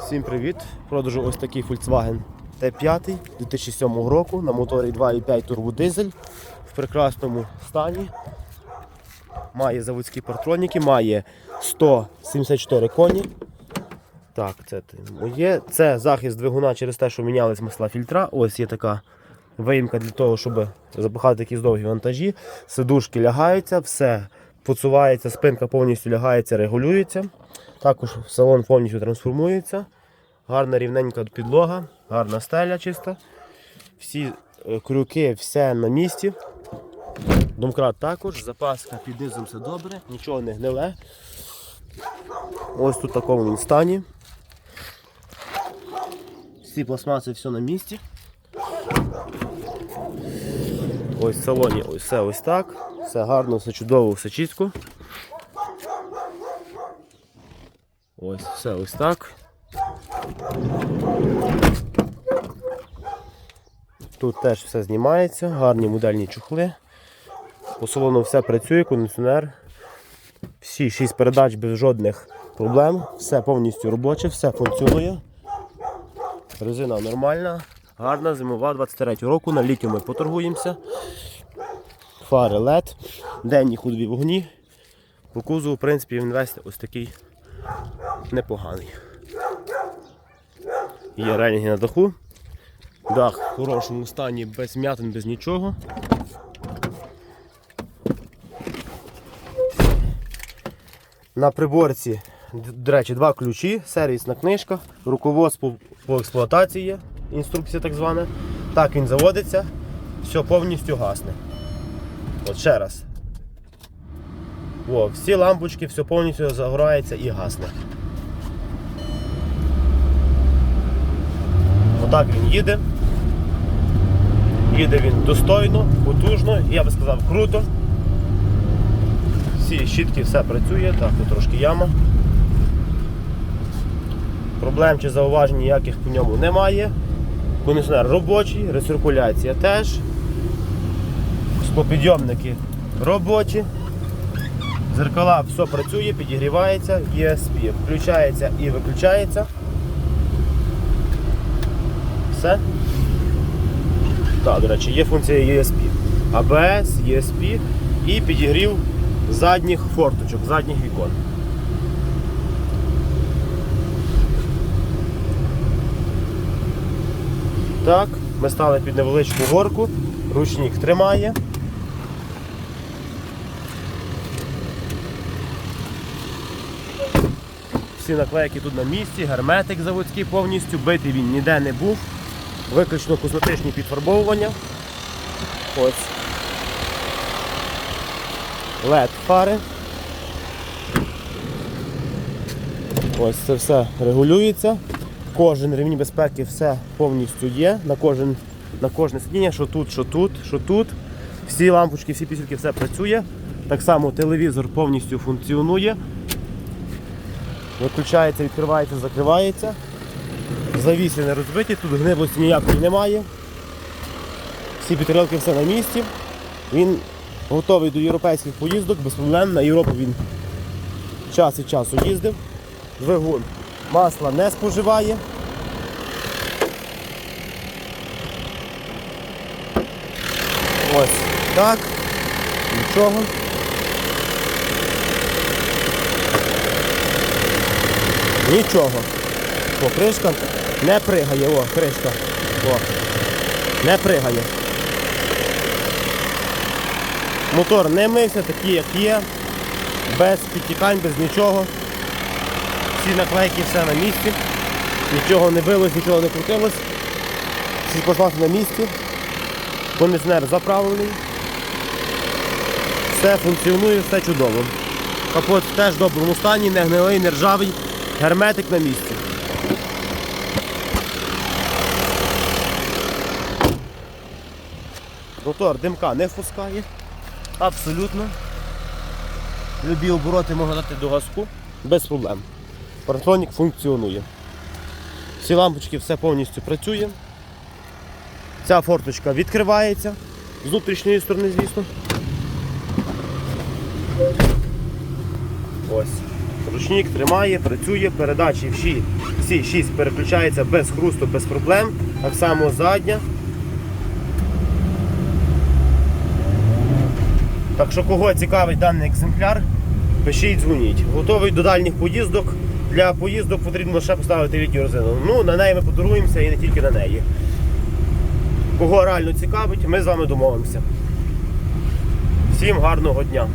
Всім привіт! Продажу ось такий Volkswagen T5 2007 року на моторі 2,5 турбодизель в прекрасному стані. Має заводські партроніки, має 174 коні. Так, це моє. Це захист двигуна через те, що мінялись масла фільтра. Ось є така виїмка для того, щоб запихати якісь довгі вантажі. Сидушки лягаються, все поцувається, спинка повністю лягається, регулюється. Також салон повністю трансформується. Гарна рівненька підлога, гарна стеля чиста. Всі е, крюки, все на місці. Домкрат також, запаска під низом все добре, нічого не гниле. Ось тут в такому він стані. Всі пластмаси, все на місці. Ось в салоні ось все ось так. Все гарно, все чудово, все чітко. Ось все ось так. Тут теж все знімається, гарні модельні чухли. По салону все працює, кондиціонер. Всі 6 передач без жодних проблем. Все повністю робоче, все функціонує. Резина нормальна, гарна, зимова 23 року, на літню ми поторгуємося. Фари LED, денні ходові вогні. По кузову, в принципі, він весь ось такий непоганий. Є релінги на даху. Дах в хорошому стані, без м'ятин, без нічого. На приборці, до речі, два ключі, сервісна книжка, руководство по експлуатації є, інструкція так звана. Так він заводиться, все повністю гасне. От ще раз. О, всі лампочки, все повністю загорається і гасне. Отак він їде. Їде він достойно, потужно, я би сказав, круто. Всі щітки, все працює, так, тут трошки яма. Проблем чи зауважень ніяких по ньому немає. Кондиціонер робочий, рециркуляція теж. Склопідйомники робочі. Зеркала все працює, підігрівається, ESP включається і виключається. Все. Так, до речі, є функція ESP. ABS, ESP і підігрів задніх форточок, задніх вікон. Так, ми стали під невеличку горку, ручник тримає. Всі наклейки тут на місці, герметик заводський повністю, битий він ніде не був. Виключно косметичні підфарбовування. Ось. LED фари. Ось це все регулюється. Кожен ремінь безпеки все повністю є. На кожен, на кожне сидіння, що тут, що тут, що тут. Всі лампочки, всі пісюльки, все працює. Так само телевізор повністю функціонує. Виключається, відкривається, закривається. Завіси не розбиті, тут гниблості ніякої немає. Всі підтримки все на місці. Він готовий до європейських поїздок, без проблем. На Європу він час від часу їздив. Двигун масла не споживає. Ось так. Нічого. Нічого. О, кришка не пригає, о, кришка. О. Не пригає. Мотор не мився, такий як є. Без підтікань, без нічого. Всі наклейки все на місці. Нічого не билось, нічого не крутилось. Всі пластмаси на місці. Кондиціонер заправлений. Все функціонує, все чудово. Капот теж в доброму стані, не гнилий, не ржавий, герметик на місці. Мотор димка не впускає. Абсолютно. Любі обороти можна дати до газку без проблем. Паратронік функціонує. Всі лампочки все повністю працює. Ця форточка відкривається з внутрішньої сторони, звісно. Ось. Ручник тримає, працює, передачі всі, всі 6 переключаються без хрусту, без проблем. Так само задня. Так що кого цікавить даний екземпляр, пишіть, дзвоніть. Готовий до дальніх поїздок. Для поїздок потрібно лише поставити літню резину. Ну, на неї ми подаруємося і не тільки на неї. Кого реально цікавить, ми з вами домовимося. Всім гарного дня!